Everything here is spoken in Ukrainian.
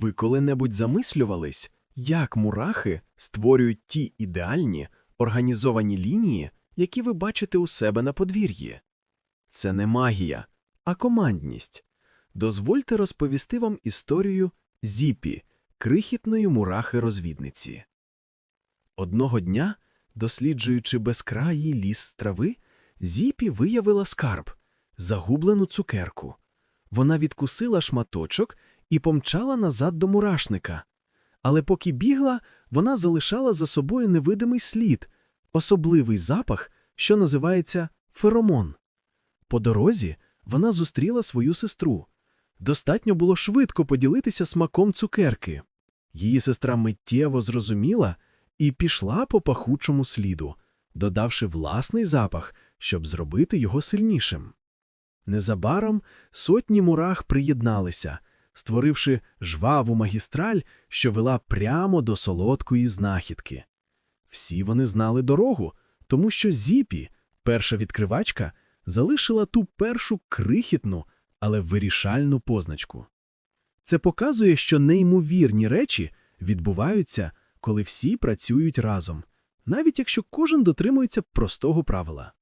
Ви коли-небудь замислювались, як мурахи створюють ті ідеальні організовані лінії, які ви бачите у себе на подвір'ї? Це не магія, а командність. Дозвольте розповісти вам історію Зіпі, крихітної мурахи-розвідниці. Одного дня, досліджуючи безкраїй ліс трави, Зіпі виявила скарб – загублену цукерку. Вона відкусила шматочок і помчала назад до мурашника. Але поки бігла, вона залишала за собою невидимий слід, особливий запах, що називається феромон. По дорозі вона зустріла свою сестру. Достатньо було швидко поділитися смаком цукерки. Її сестра миттєво зрозуміла і пішла по пахучому сліду, додавши власний запах, щоб зробити його сильнішим. Незабаром сотні мурах приєдналися, створивши жваву магістраль, що вела прямо до солодкої знахідки. Всі вони знали дорогу, тому що Зіпі, перша відкривачка, залишила ту першу крихітну, але вирішальну позначку. Це показує, що неймовірні речі відбуваються, коли всі працюють разом, навіть якщо кожен дотримується простого правила.